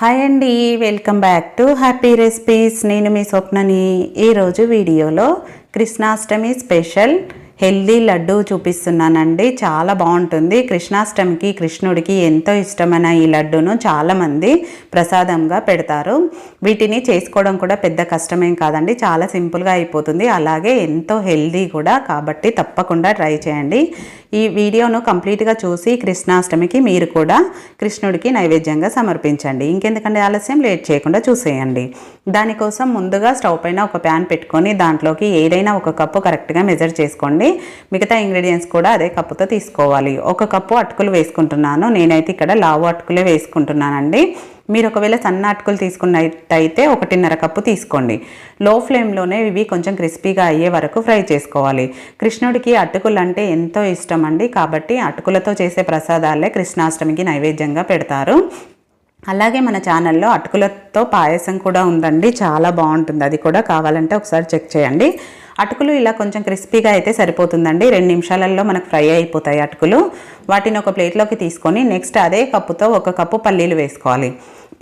Hi అండి welcome back to happy recipes నేను మీ స్వప్నని ఈరోజు వీడియోలో కృష్ణాష్టమి స్పెషల్ హెల్దీ లడ్డు చూపిస్తున్నానండి. చాలా బాగుంటుంది. కృష్ణాష్టమికి కృష్ణుడికి ఎంతో ఇష్టమైన ఈ లడ్డును చాలామంది ప్రసాదంగా పెడతారు. వీటిని చేసుకోవడం కూడా పెద్ద కష్టమేం కాదండి. చాలా సింపుల్గా అయిపోతుంది. అలాగే ఎంతో హెల్దీ కూడా కాబట్టి తప్పకుండా ట్రై చేయండి. ఈ వీడియోను కంప్లీట్గా చూసి కృష్ణాష్టమికి మీరు కూడా కృష్ణుడికి నైవేద్యంగా సమర్పించండి. ఇంకెందుకంటే ఆలస్యం? లేట్ చేయకుండా చూసేయండి. దానికోసం ముందుగా స్టవ్ పైన ఒక ప్యాన్ పెట్టుకొని దాంట్లోకి ఏదైనా ఒక కప్పు కరెక్ట్గా మెజర్ చేసుకోండి. మిగతా ఇంగ్రీడియంట్స్ కూడా అదే కప్పుతో తీసుకోవాలి. ఒక కప్పు అటుకులు వేసుకుంటున్నాను. నేనైతే ఇక్కడ లావు అటుకులే వేసుకుంటున్నానండి. మీరు ఒకవేళ సన్న అటుకులు తీసుకున్నట్టయితే ఒకటిన్నర కప్పు తీసుకోండి. లో ఫ్లేమ్లోనే ఇవి కొంచెం క్రిస్పీగా అయ్యే వరకు ఫ్రై చేసుకోవాలి. కృష్ణుడికి అటుకులు అంటే ఎంతో ఇష్టం అండి కాబట్టి అటుకులతో చేసే ప్రసాదాలే కృష్ణాష్టమికి నైవేద్యంగా పెడతారు. అలాగే మన ఛానల్లో అటుకులతో పాయసం కూడా ఉందండి. చాలా బాగుంటుంది. అది కూడా కావాలంటే ఒకసారి చెక్ చేయండి. అటుకులు ఇలా కొంచెం క్రిస్పీగా అయితే సరిపోతుందండి. రెండు నిమిషాలలో మనకు ఫ్రై అయిపోతాయి అటుకులు. వాటిని ఒక ప్లేట్లోకి తీసుకొని నెక్స్ట్ అదే కప్పుతో ఒక కప్పు పల్లీలు వేసుకోవాలి.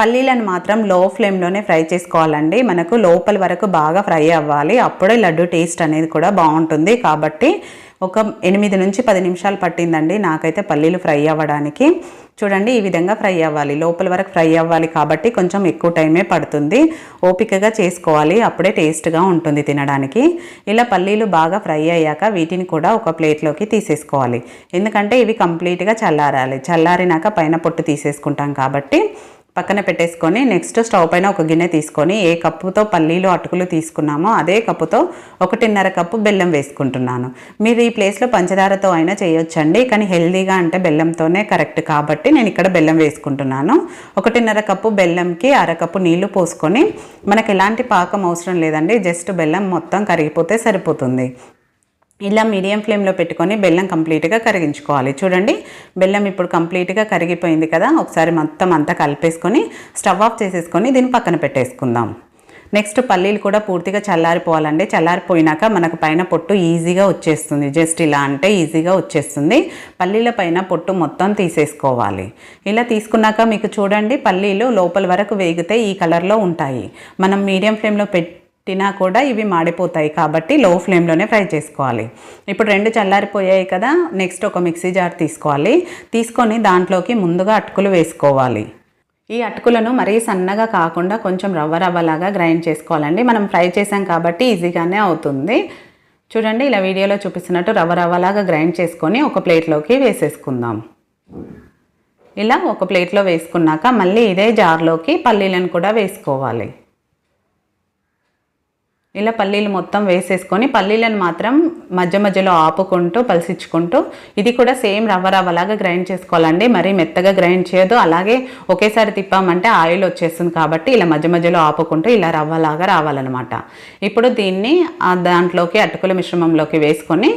పల్లీలను మాత్రం లో ఫ్లేమ్లోనే ఫ్రై చేసుకోవాలండి. మనకు లోపల వరకు బాగా ఫ్రై అవ్వాలి. అప్పుడే లడ్డు టేస్ట్ అనేది కూడా బాగుంటుంది. కాబట్టి ఒక ఎనిమిది నుంచి పది నిమిషాలు పట్టిందండి. నాకైతే పల్లీలు ఫ్రై అవ్వడానికి. చూడండి ఈ విధంగా ఫ్రై అవ్వాలి. లోపల వరకు ఫ్రై అవ్వాలి కాబట్టి కొంచెం ఎక్కువ టైమే పడుతుంది. ఓపికగా చేసుకోవాలి. అప్పుడే టేస్ట్గా ఉంటుంది తినడానికి. ఇలా పల్లీలు బాగా ఫ్రై అయ్యాక వీటిని కూడా ఒక ప్లేట్లోకి తీసేసుకోవాలి. ఎందుకంటే ఇవి కంప్లీట్గా చల్లారాలి. చల్లారినాక పైన పొట్టు తీసేసుకుంటాం కాబట్టి పక్కన పెట్టేసుకొని నెక్స్ట్ స్టవ్ పైన ఒక గిన్నె తీసుకొని ఏ కప్పుతో పల్లీలు అటుకులు తీసుకున్నామో అదే కప్పుతో ఒకటిన్నర కప్పు బెల్లం వేసుకుంటున్నాను. మీరు ఈ ప్లేస్లో పంచదారతో అయినా చేయొచ్చండి కానీ హెల్దీగా అంటే బెల్లంతోనే కరెక్ట్ కాబట్టి నేను ఇక్కడ బెల్లం వేసుకుంటున్నాను. ఒకటిన్నర కప్పు బెల్లంకి అరకప్పు నీళ్ళు పోసుకొని మనకు ఎలాంటి పాకం అవసరం లేదండి జస్ట్ బెల్లం మొత్తం కరిగిపోతే సరిపోతుంది. ఇలా మీడియం ఫ్లేమ్లో పెట్టుకొని బెల్లం కంప్లీట్గా కరిగించుకోవాలి. చూడండి బెల్లం ఇప్పుడు కంప్లీట్గా కరిగిపోయింది కదా ఒకసారి మొత్తం అంతా కలిపేసుకొని స్టవ్ ఆఫ్ చేసేసుకొని దీన్ని పక్కన పెట్టేసుకుందాం. నెక్స్ట్ పల్లీలు కూడా పూర్తిగా చల్లారిపోవాలండి. చల్లారిపోయినాక మనకు పైన పొట్టు ఈజీగా వచ్చేస్తుంది. జస్ట్ ఇలా అంటే ఈజీగా వచ్చేస్తుంది. పల్లీల పైన పొట్టు మొత్తం తీసేసుకోవాలి. ఇలా తీసుకున్నాక మీకు చూడండి పల్లీలు లోపల వరకు వేగితే ఈ కలర్లో ఉంటాయి. మనం మీడియం ఫ్లేమ్లో పెట్టి తినా కూడా ఇవి మాడిపోతాయి కాబట్టి లో ఫ్లేమ్లోనే ఫ్రై చేసుకోవాలి. ఇప్పుడు రెండు చల్లారిపోయాయి కదా నెక్స్ట్ ఒక మిక్సీ జార్ తీసుకోవాలి. తీసుకొని దాంట్లోకి ముందుగా అటుకులు వేసుకోవాలి. ఈ అటుకులను మరీ సన్నగా కాకుండా కొంచెం రవ్వ రవ్వలాగా గ్రైండ్ చేసుకోవాలండి. మనం ఫ్రై చేసాం కాబట్టి ఈజీగానే అవుతుంది. చూడండి ఇలా వీడియోలో చూపిస్తున్నట్టు రవ్వ రవ్వలాగా గ్రైండ్ చేసుకొని ఒక ప్లేట్లోకి వేసేసుకుందాం. ఇలా ఒక ప్లేట్లో వేసుకున్నాక మళ్ళీ ఇదే జార్లోకి పల్లీలను కూడా వేసుకోవాలి. ఇలా పల్లీలు మొత్తం వేసేసుకొని పల్లీలను మాత్రం మధ్య మధ్యలో ఆపుకుంటూ పలిసించుకుంటూ ఇది కూడా సేమ్ రవ్వ రవ్వలాగా గ్రైండ్ చేసుకోవాలండి. మరీ మెత్తగా గ్రైండ్ చేయదు అలాగే ఒకేసారి తిప్పామంటే ఆయిల్ వచ్చేస్తుంది కాబట్టి ఇలా మధ్య మధ్యలో ఆపుకుంటూ ఇలా రవ్వలాగా రావాలన్నమాట. ఇప్పుడు దీన్ని దాంట్లోకి అటుకుల మిశ్రమంలోకి వేసుకొని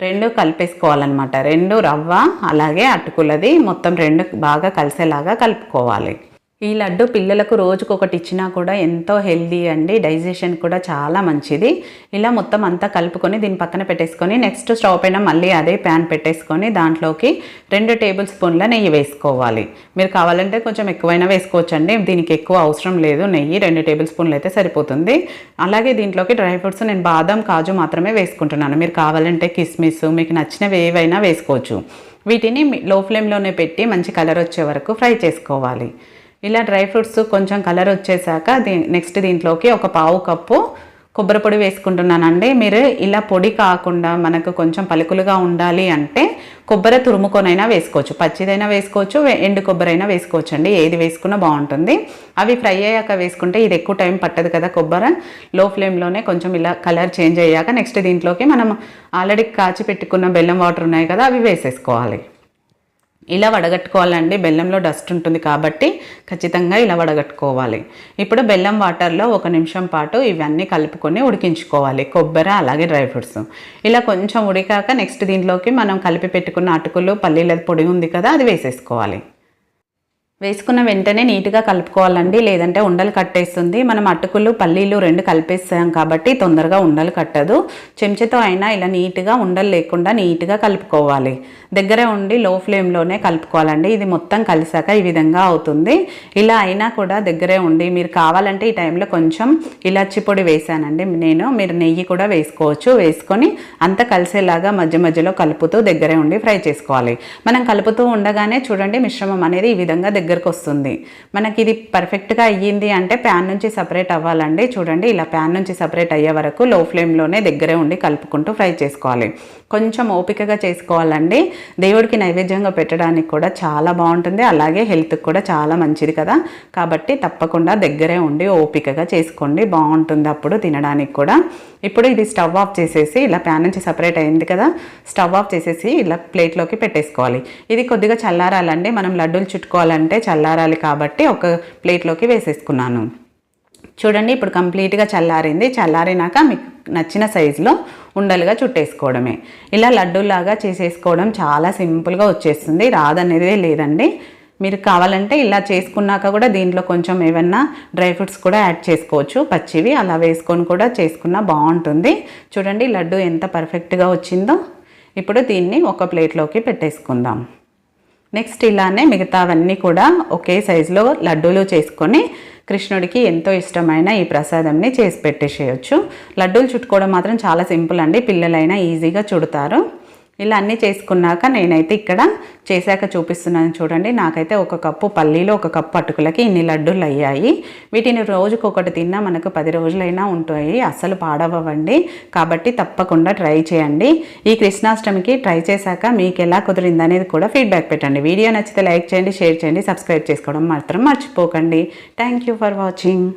రెండు కలిపేసుకోవాలన్నమాట. రెండు రవ్వ అలాగే అటుకులది మొత్తం రెండు బాగా కలిసేలాగా కలుపుకోవాలి. ఈ లడ్డు పిల్లలకు రోజుకొకటి ఇచ్చినా కూడా ఎంతో హెల్దీ అండి. డైజెషన్ కూడా చాలా మంచిది. ఇలా మొత్తం అంతా కలుపుకొని దీని పక్కన పెట్టేసుకొని నెక్స్ట్ స్టవ్ పైన మళ్ళీ అదే ప్యాన్ పెట్టేసుకొని దాంట్లోకి రెండు టేబుల్ స్పూన్ల నెయ్యి వేసుకోవాలి. మీరు కావాలంటే కొంచెం ఎక్కువైనా వేసుకోవచ్చండి. దీనికి ఎక్కువ అవసరం లేదు. నెయ్యి రెండు టేబుల్ స్పూన్లు అయితే సరిపోతుంది. అలాగే దీంట్లోకి డ్రై ఫ్రూట్స్ నేను బాదం కాజు మాత్రమే వేసుకుంటున్నాను. మీరు కావాలంటే కిస్మిస్ మీకు నచ్చినవి ఏవైనా వేసుకోవచ్చు. వీటిని లో ఫ్లేమ్లోనే పెట్టి మంచి కలర్ వచ్చే వరకు ఫ్రై చేసుకోవాలి. ఇలా డ్రై ఫ్రూట్స్ కొంచెం కలర్ వచ్చేసాక దీ నెక్స్ట్ దీంట్లోకి ఒక పావు కప్పు కొబ్బరి పొడి వేసుకుంటున్నానండి. మీరు ఇలా పొడి కాకుండా మనకు కొంచెం పలుకులుగా ఉండాలి అంటే కొబ్బరి తురుముకొనైనా వేసుకోవచ్చు. పచ్చిదైనా వేసుకోవచ్చు ఎండు కొబ్బరి అయినా వేసుకోవచ్చు అండి ఏది వేసుకున్నా బాగుంటుంది. అవి ఫ్రై అయ్యాక వేసుకుంటే ఇది ఎక్కువ టైం పట్టదు కదా కొబ్బరి. లో ఫ్లేమ్లోనే కొంచెం ఇలా కలర్ చేంజ్ అయ్యాక నెక్స్ట్ దీంట్లోకి మనం ఆల్రెడీ కాచి పెట్టుకున్న బెల్లం వాటర్ ఉన్నాయి కదా అవి వేసేసుకోవాలి. ఇలా వడగట్టుకోవాలండి. బెల్లంలో డస్ట్ ఉంటుంది కాబట్టి ఖచ్చితంగా ఇలా వడగట్టుకోవాలి. ఇప్పుడు బెల్లం వాటర్లో ఒక నిమిషం పాటు ఇవన్నీ కలుపుకొని ఉడికించుకోవాలి. కొబ్బరి అలాగే డ్రై ఫ్రూట్స్. ఇలా కొంచెం ఉడికాక నెక్స్ట్ దీంట్లోకి మనం కలిపి పెట్టుకున్న అటుకులు పల్లీల పొడి ఉంది కదా అది వేసేసుకోవాలి. వేసుకున్న వెంటనే నీట్గా కలుపుకోవాలండి. లేదంటే ఉండలు కట్టేస్తుంది. మనం అటుకులు పల్లీలు రెండు కలిపేస్తాం కాబట్టి తొందరగా ఉండలు కట్టదు. చెంచాతో అయినా ఇలా నీట్గా ఉండలు లేకుండా నీట్గా కలుపుకోవాలి. దగ్గర ఉండి లో ఫ్లేమ్లోనే కలుపుకోవాలండి. ఇది మొత్తం కలిసాక ఈ విధంగా అవుతుంది. ఇలా అయినా కూడా దగ్గరే ఉండి మీరు కావాలంటే ఈ టైంలో కొంచెం ఇలాచి పొడి వేసానండి. నేను మీరు నెయ్యి కూడా వేసుకోవచ్చు. వేసుకొని అంత కలిసేలాగా మధ్య మధ్యలో కలుపుతూ దగ్గరే ఉండి ఫ్రై చేసుకోవాలి. మనం కలుపుతూ ఉండగానే చూడండి మిశ్రమం అనేది ఈ విధంగా దగ్గరకు వస్తుంది మనకి ఇది పర్ఫెక్ట్గా అయ్యింది అంటే ప్యాన్ నుంచి సపరేట్ అవ్వాలండి. చూడండి ఇలా ప్యాన్ నుంచి సపరేట్ అయ్యే వరకు లో ఫ్లేమ్లోనే దగ్గరే ఉండి కలుపుకుంటూ ఫ్రై చేసుకోవాలి. కొంచెం ఓపికగా చేసుకోవాలండి. దేవుడికి నైవేద్యంగా పెట్టడానికి కూడా చాలా బాగుంటుంది. అలాగే హెల్త్కి కూడా చాలా మంచిది కదా. కాబట్టి తప్పకుండా దగ్గరే ఉండి ఓపికగా చేసుకోండి. బాగుంటుంది అప్పుడు తినడానికి కూడా. ఇప్పుడు ఇది స్టవ్ ఆఫ్ చేసేసి ఇలా ప్యాన్ నుంచి సపరేట్ అయింది కదా. స్టవ్ ఆఫ్ చేసేసి ఇలా ప్లేట్లోకి పెట్టేసుకోవాలి. ఇది కొద్దిగా చల్లారాలండి. మనం లడ్డూలు చుట్టుకోవాలంటే చల్లారాలి కాబట్టి ఒక ప్లేట్లోకి వేసేసుకున్నాను. చూడండి ఇప్పుడు కంప్లీట్గా చల్లారింది. చల్లారినాక మీకు నచ్చిన సైజులో ఉండలుగా చుట్టేసుకోవడమే. ఇలా లడ్డూలాగా చేసేసుకోవడం చాలా సింపుల్గా వచ్చేస్తుంది. రాదనేదే లేదండి. మీరు కావాలంటే ఇలా చేసుకున్నాక కూడా దీంట్లో కొంచెం ఏమన్నా డ్రై ఫ్రూట్స్ కూడా యాడ్ చేసుకోవచ్చు. పచ్చివి అలా వేసుకొని కూడా చేసుకున్నా బాగుంటుంది. చూడండి లడ్డు ఎంత పర్ఫెక్ట్గా వచ్చిందో. ఇప్పుడు దీన్ని ఒక ప్లేట్లోకి పెట్టేసుకుందాం. నెక్స్ట్ ఇలానే మిగతావన్నీ కూడా ఒకే సైజులో లడ్డూలు చేసుకొని కృష్ణుడికి ఎంతో ఇష్టమైన ఈ ప్రసాదంని చేసి పెట్టేసేయచ్చు. లడ్డూలు చుట్టుకోవడం మాత్రం చాలా సింపుల్ అండి. పిల్లలైనా ఈజీగా చుడతారు. ఇలా అన్నీ చేసుకున్నాక నేనైతే ఇక్కడ చేశాక చూపిస్తున్నాను చూడండి. నాకైతే ఒక కప్పు పల్లీలు ఒక కప్పు అటుకులకి ఇన్ని లడ్డూలు అయ్యాయి. వీటిని రోజుకు ఒకటి తిన్నా మనకు పది రోజులైనా ఉంటాయి. అస్సలు పాడవండి కాబట్టి తప్పకుండా ట్రై చేయండి. ఈ కృష్ణాష్టమికి ట్రై చేశాక మీకు ఎలా కుదిరింది అనేది కూడా ఫీడ్బ్యాక్ పెట్టండి. వీడియో నచ్చితే లైక్ చేయండి షేర్ చేయండి సబ్స్క్రైబ్ చేసుకోవడం మాత్రం మర్చిపోకండి. Thank you for watching.